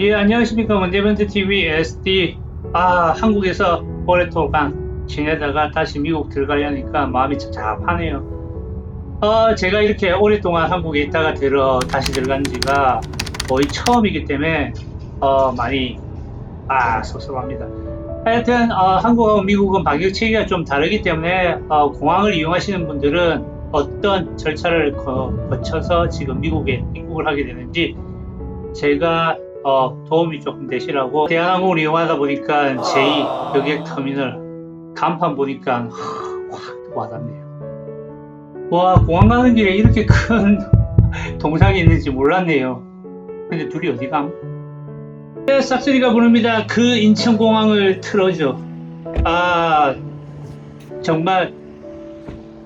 예, 안녕하십니까. 원데벤트 TV SD. 아, 한국에서 오랫동안 지내다가 다시 미국 들어가려니까 마음이 착잡하네요. 어, 제가 이렇게 오랫동안 한국에 있다가 들어 다시 들어간 지가 거의 처음이기 때문에 어, 많이 아, 섭섭합니다. 하여튼 어, 한국하고 미국은 방역 체계가 좀 다르기 때문에 어, 공항을 이용하시는 분들은 어떤 절차를 거, 거쳐서 지금 미국에 입국을 하게 되는지 제가 어, 도움이 조금 되시라고 대한항공을 이용하다 보니까 제2 여객 터미널 간판 보니까 확 와닿네요. 와 공항 가는 길에 이렇게 큰 동상이 있는지 몰랐네요. 근데 둘이 어디 감? 네, 싹쓸이가 부릅니다. 그 인천공항을 틀어줘. 아 정말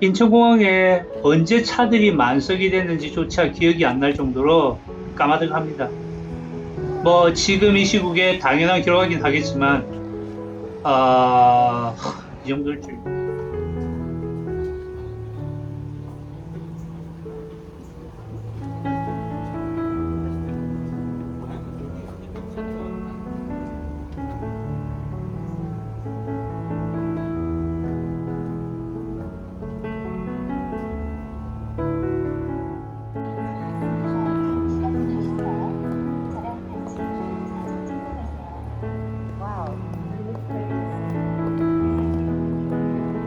인천공항에 언제 차들이 만석이 됐는지조차 기억이 안 날 정도로 까마득합니다. 뭐 지금 이 시국에 당연한 결과긴 하겠지만 아... 이 정도일 줄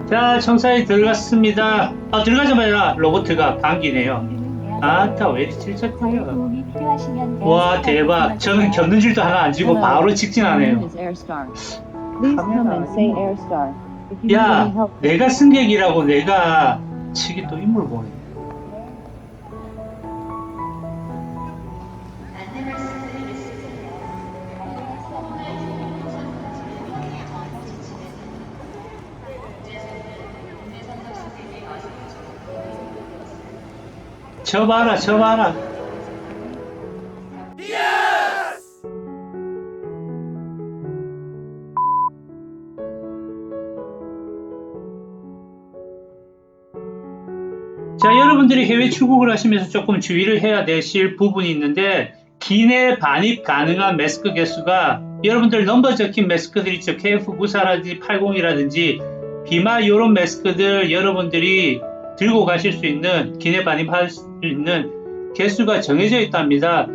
자, 청사에 들어갔습니다. 아, 들어가자마자 로봇가 감기네요. 아따, 왜 이렇게 질척해요? 와, 대박. 저는 겪는 줄도 하나 안 지고 바로 직진하네요. 야, 내가 승객이라고 내가 치기 또 인물 보네. 저 봐라, 저 봐라. 자, 여러분들이 해외 출국을 하시면서 조금 주의를 해야 되실 부분이 있는데, 기내 반입 가능한 마스크 개수가 여러분들 넘버 적힌 마스크들 있죠. KF94라든지 80이라든지 비마 이런 마스크들 여러분들이 들고 가실 수 있는 기내 반입할 수 있는 개수가 정해져 있답니다.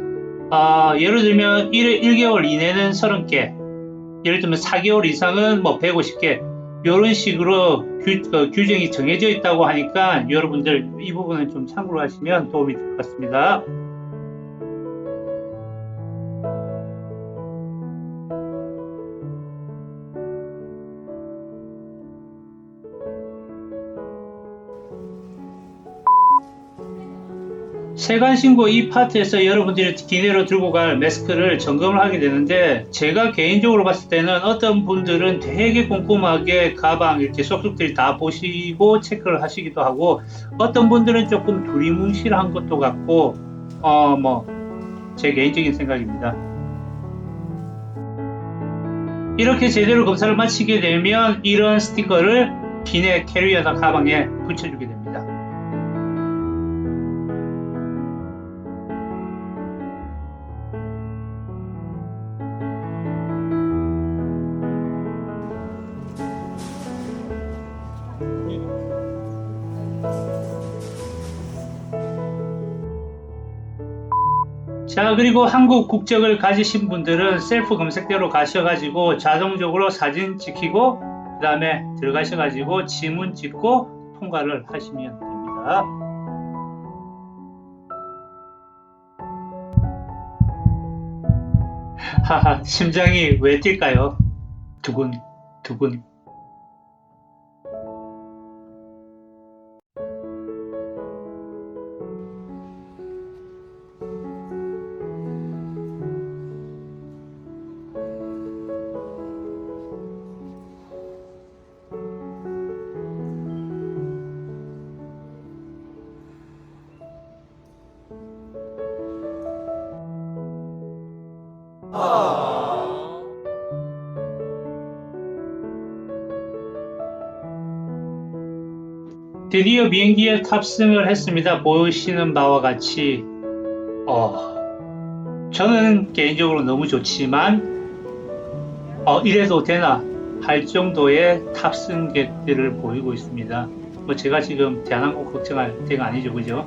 아, 예를 들면 1, 1개월 이내는 30개, 예를 들면 4개월 이상은 뭐 150개, 이런 식으로 규, 그 규정이 정해져 있다고 하니까 여러분들 이 부분은 좀 참고를 하시면 도움이 될 것 같습니다. 세관 신고 이 파트에서 여러분들이 기내로 들고 갈 마스크를 점검을 하게 되는데 제가 개인적으로 봤을 때는 어떤 분들은 되게 꼼꼼하게 가방 이렇게 쏙쏙들이 다 보시고 체크를 하시기도 하고 어떤 분들은 조금 두리뭉실한 것도 같고 어 뭐 제 개인적인 생각입니다. 이렇게 제대로 검사를 마치게 되면 이런 스티커를 기내 캐리어나 가방에 붙여주게 됩니다. 자 그리고 한국 국적을 가지신 분들은 셀프 검색대로 가셔가지고 자동적으로 사진 찍히고 그 다음에 들어가셔가지고 지문 찍고 통과를 하시면 됩니다. 하하 심장이 왜 뛸까요? 두근 두근 드디어 비행기에 탑승을 했습니다. 보시는 바와 같이 어, 저는 개인적으로 너무 좋지만 어, 이래도 되나 할 정도의 탑승객들을 보이고 있습니다. 뭐 제가 지금 대한항공 걱정할 때가 아니죠, 그죠?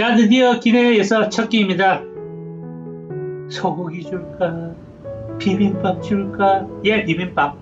자, 드디어 기내에서 첫 끼입니다. 소고기 줄까? 비빔밥 줄까? 예, 비빔밥.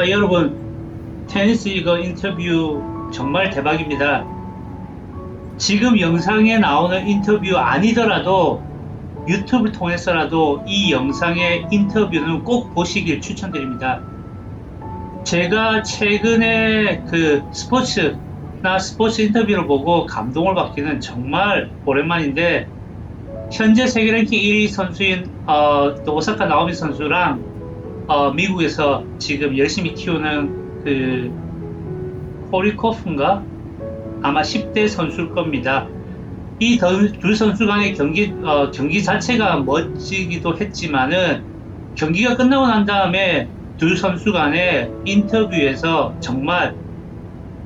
와, 여러분, 테니스 이거 인터뷰 정말 대박입니다. 지금 영상에 나오는 인터뷰 아니더라도 유튜브 통해서라도 이 영상의 인터뷰는 꼭 보시길 추천드립니다. 제가 최근에 그 스포츠나 스포츠 인터뷰를 보고 감동을 받기는 정말 오랜만인데 현재 세계 랭킹 1위 선수인 어, 또 오사카 나오미 선수랑 어, 미국에서 지금 열심히 키우는 그 호리코프인가 아마 10대 선수일 겁니다. 이두 선수 간의 경기 어, 경기 자체가 멋지기도 했지만은 경기가 끝나고 난 다음에 두 선수 간의 인터뷰에서 정말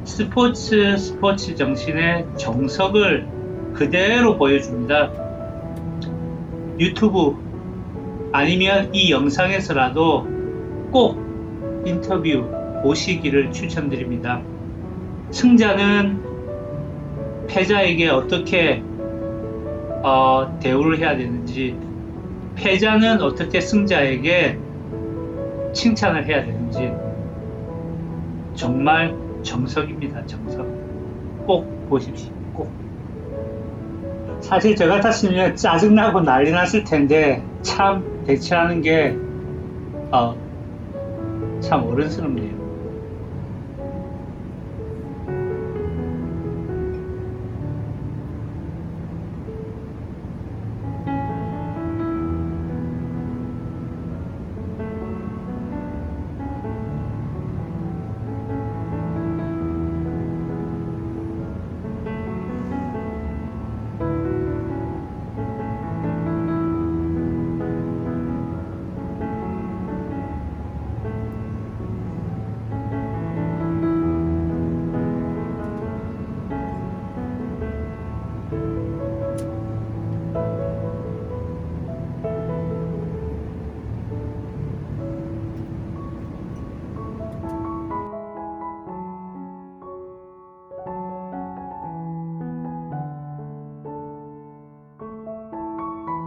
스포츠 스포츠 정신의 정석을 그대로 보여줍니다. 유튜브 아니면 이 영상에서라도 꼭 인터뷰 보시기를 추천드립니다. 승자는 패자에게 어떻게 어, 대우를 해야 되는지, 패자는 어떻게 승자에게 칭찬을 해야 되는지, 정말 정석입니다. 정석. 꼭 보십시오. 꼭. 사실 저 같았으면 짜증나고 난리 났을 텐데, 참 대처하는 게, 어, 참 어른스럽네요.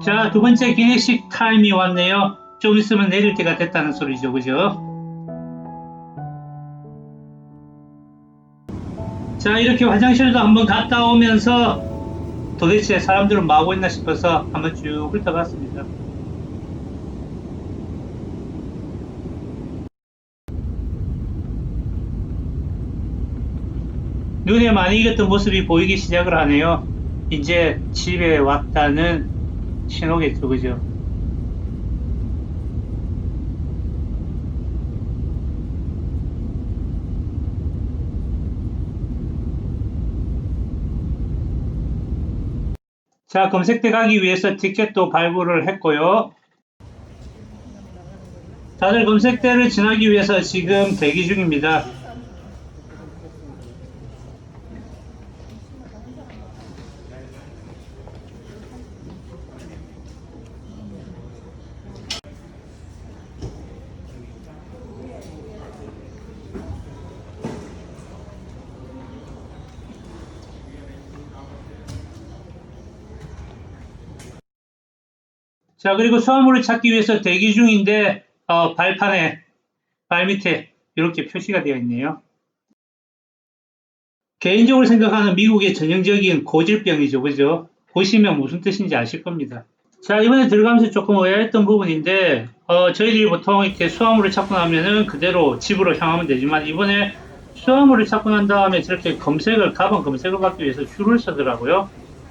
자, 두 번째 기내식 타임이 왔네요. 좀 있으면 내릴 때가 됐다는 소리죠, 그죠? 자, 이렇게 화장실도 한번 갔다 오면서 도대체 사람들은 뭐 하고 있나 싶어서 한번 쭉 훑어봤습니다. 눈에 많이 익었던 모습이 보이기 시작을 하네요. 이제 집에 왔다는 신호겠죠, 그죠? 자, 검색대 가기 위해서 티켓도 발부를 했고요. 다들 검색대를 지나기 위해서 지금 대기 중입니다. 자, 그리고 수화물을 찾기 위해서 대기 중인데, 어, 발판에, 발 밑에 이렇게 표시가 되어 있네요. 개인적으로 생각하는 미국의 전형적인 고질병이죠. 그죠? 보시면 무슨 뜻인지 아실 겁니다. 자, 이번에 들어가면서 조금 의아했던 부분인데, 어, 저희들이 보통 이렇게 수화물을 찾고 나면은 그대로 집으로 향하면 되지만, 이번에 수화물을 찾고 난 다음에 저렇게 검색을, 가방 검색을 받기 위해서 줄을 서더라고요.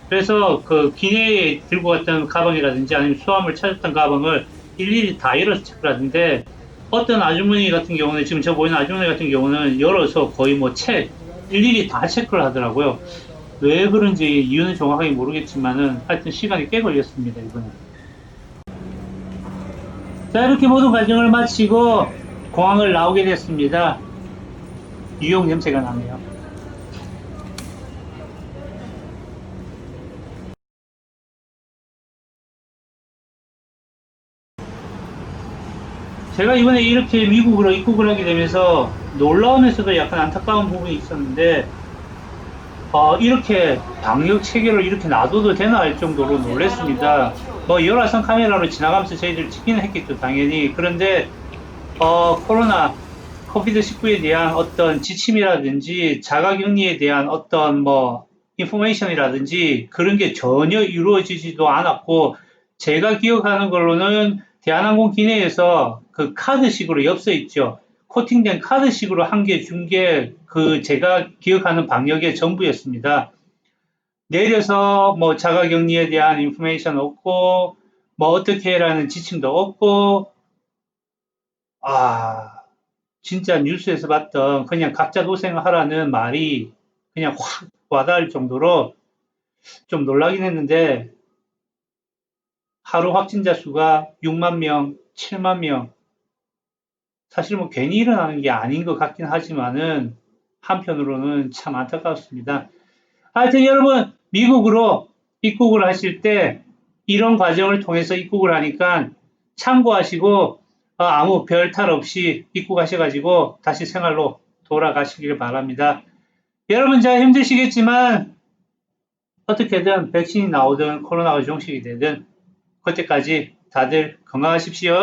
그래서 그 기내에 들고 갔던 가방이라든지 아니면 수화물 찾았던 가방을 일일이 다 열어서 체크를 하는데, 어떤 아주머니 같은 경우는, 지금 저 보이는 아주머니 같은 경우는 열어서 거의 뭐 책, 일일이 다 체크를 하더라고요. 왜 그런지 이유는 정확하게 모르겠지만은 하여튼 시간이 꽤 걸렸습니다 이번에. 자 이렇게 모든 과정을 마치고 공항을 나오게 됐습니다. 뉴욕 냄새가 나네요. 제가 이번에 이렇게 미국으로 입국을 하게 되면서 놀라우면서도 약간 안타까운 부분이 있었는데 어, 이렇게 방역 체계를 이렇게 놔둬도 되나 할 정도로 놀랐습니다. 뭐 열화상 카메라로 지나가면서 저희들 찍기는 했겠죠, 당연히. 그런데 어, 코로나 코비드 19에 대한 어떤 지침이라든지 자가격리에 대한 어떤 뭐 인포메이션이라든지 그런 게 전혀 이루어지지도 않았고 제가 기억하는 걸로는 대한항공 기내에서 그 카드식으로 엽서 있죠. 코팅된 카드식으로 한 개 준 게 그 제가 기억하는 방역의 전부였습니다. 내려서 뭐 자가격리에 대한 인포메이션 없고 뭐 어떻게 해라는 지침도 없고 아 진짜 뉴스에서 봤던 그냥 각자 고생하라는 말이 그냥 확 와닿을 정도로 좀 놀라긴 했는데 하루 확진자 수가 6만 명, 7만 명 사실 뭐 괜히 일어나는 게 아닌 것 같긴 하지만은 한편으로는 참 안타깝습니다. 하여튼 여러분 미국으로 입국을 하실 때 이런 과정을 통해서 입국을 하니까 참고하시고 어, 아무 별탈 없이 입국하셔가지고 다시 생활로 돌아가시길 바랍니다. 여러분 잘 힘드시겠지만 어떻게든 백신이 나오든 코로나가 종식이 되든 그때까지 다들 건강하십시오.